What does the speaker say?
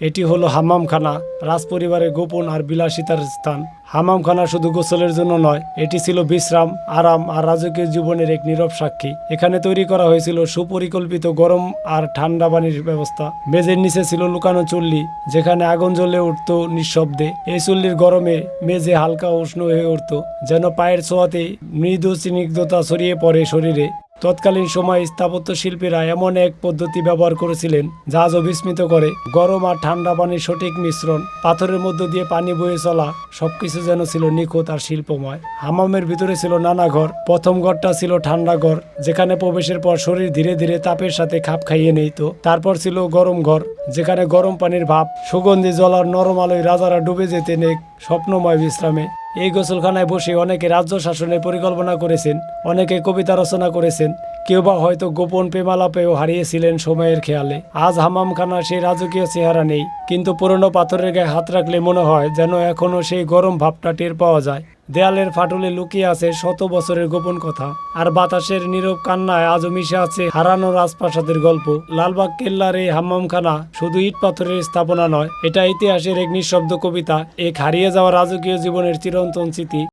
এটি হলো হাম্মামখানা রাজপরিবারের গোপন আর বিলাসিতার স্থান। হাম্মামখানা শুধু গোসলের জন্য নয়, এটি ছিল বিশ্রাম, আরাম আর রাজকীয় জীবনের এক নীরব সাক্ষী। এখানে তৈরি করা হয়েছিল সুপরিকল্পিত গরম আর ঠান্ডা পানির ব্যবস্থা। মেঝের নিচে ছিল লুকানো চুল্লি, যেখানে আগুন জ্বলে উঠত নিঃশব্দে। এই চুল্লির গরমে মেঝে হালকা উষ্ণ হয়ে উঠত, যেন পায়ের ছোঁয়াতে মৃদু স্নিগ্ধতা ছড়িয়ে পড়ে শরীরে। তৎকালীন সময় স্থাপত্য শিল্পীরা এমন এক পদ্ধতি ব্যবহার করেছিলেন, যা বিস্মিত করে। গরম আর ঠান্ডা পানির সঠিক মিশ্রণ, পাথরের মধ্য দিয়ে পানি বয়ে চলা, সবকিছু যেন ছিল নিখুঁত আর শিল্পময়। হামামের ভিতরে ছিল নানা ঘর, প্রথম ঘরটা ছিল ঠান্ডা ঘর, যেখানে প্রবেশের পর শরীর ধীরে ধীরে তাপের সাথে খাপ খাইয়ে নিত। তারপর ছিল গরম ঘর, যেখানে গরম পানির ভাপ সুগন্ধি জলার নরম আলোয় রাজারা ডুবে যেতেন এক স্বপ্নময় বিশ্রামে। এই গোসলখানায় বসে অনেকে রাজ্য শাসনের পরিকল্পনা করেছেন অনেকে কবিতা রচনা করেছেন। কেউ বা হয়তো গোপন প্রেমালাপেও হারিয়েছিলেন সময়ের খেয়ালে। আজ হামামখানার সেই রাজকীয় চেহারা নেই, কিন্তু পুরনো পাথরের গায়ে হাত রাখলে মনে হয় যেন এখনও সেই গরম ভাবটা টের পাওয়া যায়। দেয়ালের ফাটলে লুকিয়ে আছে শত বছরের গোপন কথা, আর বাতাসের নীরব কান্নায় আজও মিশে আছে হারানো রাজপ্রাসাদের গল্প। লালবাগ কেল্লার এই হাম্মামখানা শুধু ইট পাথরের স্থাপনা নয়, এটা ইতিহাসের এক নিঃশব্দ কবিতা, এক হারিয়ে যাওয়া রাজকীয় জীবনের চিরন্তন স্মৃতি।